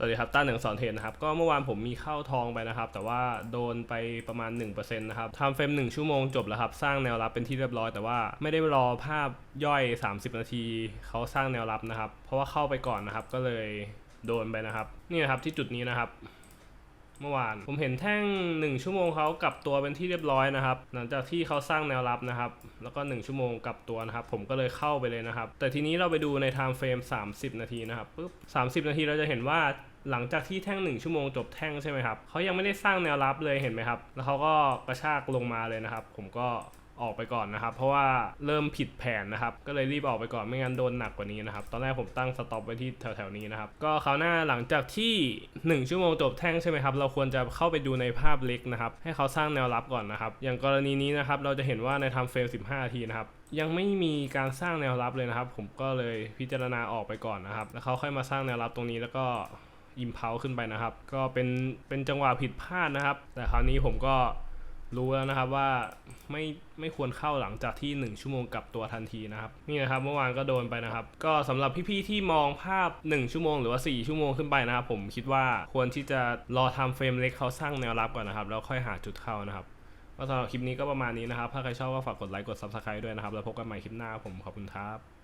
สวัสดีครับต้าหนึ่งสอนเทรนนะครับ ก็เมื่อวานผมมีเข้าทองไปนะครับ แต่ว่าโดนไปประมาณ 1%นะครับทำเฟรม1 ชั่วโมงจบแล้วครับ สร้างแนวรับเป็นที่เรียบร้อย แต่ว่าไม่ได้รอภาพย่อย 30 นาที เขาสร้างแนวรับนะครับ เพราะว่าเข้าไปก่อนนะครับ ก็เลยโดนไปนะครับ นี่นะครับที่จุดนี้นะครับเมื่อวาน ผมเห็นแท่ง 1 ชั่วโมงเขากลับตัวเป็นที่เรียบร้อยนะครับ หลังจากที่เขาสร้างแนวรับนะครับ แล้วก็ 1 ชั่วโมงกลับตัวนะครับ ผมก็เลยเข้าไปเลยนะครับ แต่ทีนี้เราไปดูใน time frame 30 นาทีนะครับปุ๊บ30 นาทีเราจะเห็นว่า หลังจากที่แท่ง 1 ชั่วโมงจบแท่งใช่ไหมครับเขายังไม่ได้สร้างแนวรับเลยเห็นไหมครับ แล้วเขาก็กระชากลงมาเลยนะครับ ผมก็ออกไปก่อนนะครับ เพราะว่าเริ่มผิดแผนนะครับ ก็เลยรีบออกไปก่อนไม่งั้นโดนหนักกว่านี้นะครับ ตอนแรกผมตั้งสต็อปไว้ที่แถวๆนี้นะครับ ก็คราวหน้าหลังจากที่ 1 ชั่วโมงจบแท่งใช่ไหมครับ เราควรจะเข้าไปดูในภาพเล็กนะครับ ให้เขาสร้างแนวรับก่อนนะครับ อย่างกรณีนี้นะครับ เราจะเห็นว่าในทำเฟรม 15นาทีนะครับ ยังไม่มีการสร้างแนวรับเลยนะครับ ผมก็เลยพิจารณาออกไปก่อนนะครับ แล้วเขาค่อยมาสร้างแนวรับตรงนี้แล้วก็ อิมเพลขึ้นไปนะครับ ก็เป็นเป็นจังหวะผิดพลาดนะครับ แต่คราวนี้ผมก็รู้แล้วนะครับว่าไม่ไม่ควรเข้าหลังจากที่ 1 ชั่วโมงกลับตัวทันทีนะครับนี่นะครับเมื่อวานก็โดนไปนะครับ ก็สำหรับพี่ๆที่มองภาพ 1 ชั่วโมงหรือว่า 4 ชั่วโมงขึ้นไปนะครับ ผมคิดว่าควรที่จะรอทำเฟรมเล็กเขาสร้างแนวรับก่อนนะครับ แล้วค่อยหาจุดเข้านะครับก็สำหรับคลิปนี้ก็ประมาณนี้นะครับ ถ้าใครชอบก็ฝากกดไลค์กด subscribe ด้วยนะครับ แล้วพบกันใหม่คลิปหน้าผมขอบคุณครับ